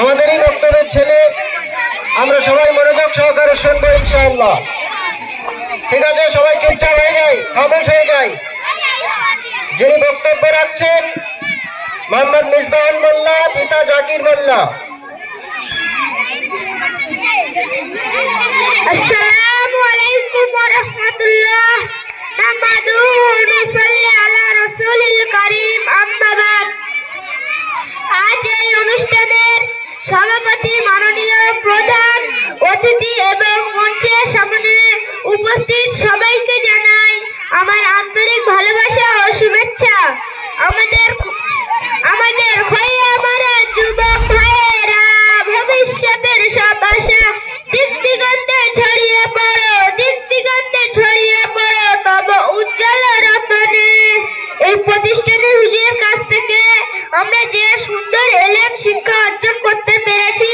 আমাদেরই বক্তব্যের ছেলে। আমরা সবাই মনোযোগ সহকারে শুনব ইনশাআল্লাহ। ঠিক আছে, সবাই চুপচাপ হয়ে যায়, খামোশ হয়ে যায়। যিনি বক্তব্য রাখছেন মোহাম্মদ মিসবাহুল মোল্লা পিতা জাকির মোল্লা السلام عليكم ورحمة الله نحمده ونصلي على رسول الكريم أما بعد আজ এই অনুষ্ঠানের সভাপতি মাননীয় প্রধান অতিথি এবং মঞ্চের সামনে উপস্থিত সবাইকে জানাই আমরা যে সুন্দর এলেম শিক্ষা অর্জন করতে পেরেছি,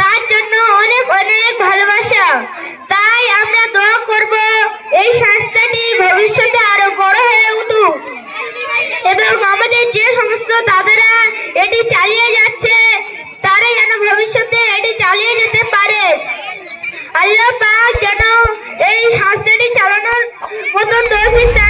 তার জন্য অনেক অনেক ভালোবাসা। তাই আমরা দোয়া করব, এই সংস্থাটি ভবিষ্যতে আরও বড় হয়ে উঠুক। এবং আমাদের যে সমস্ত দাদারা এটি চালিয়ে যাচ্ছে, তারা যেন ভবিষ্যতে এটি চালিয়ে যেতে পারে। আল্লাহ পাক যেন এই সংস্থাটি চালানোর মতন তার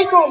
আলাইকুম।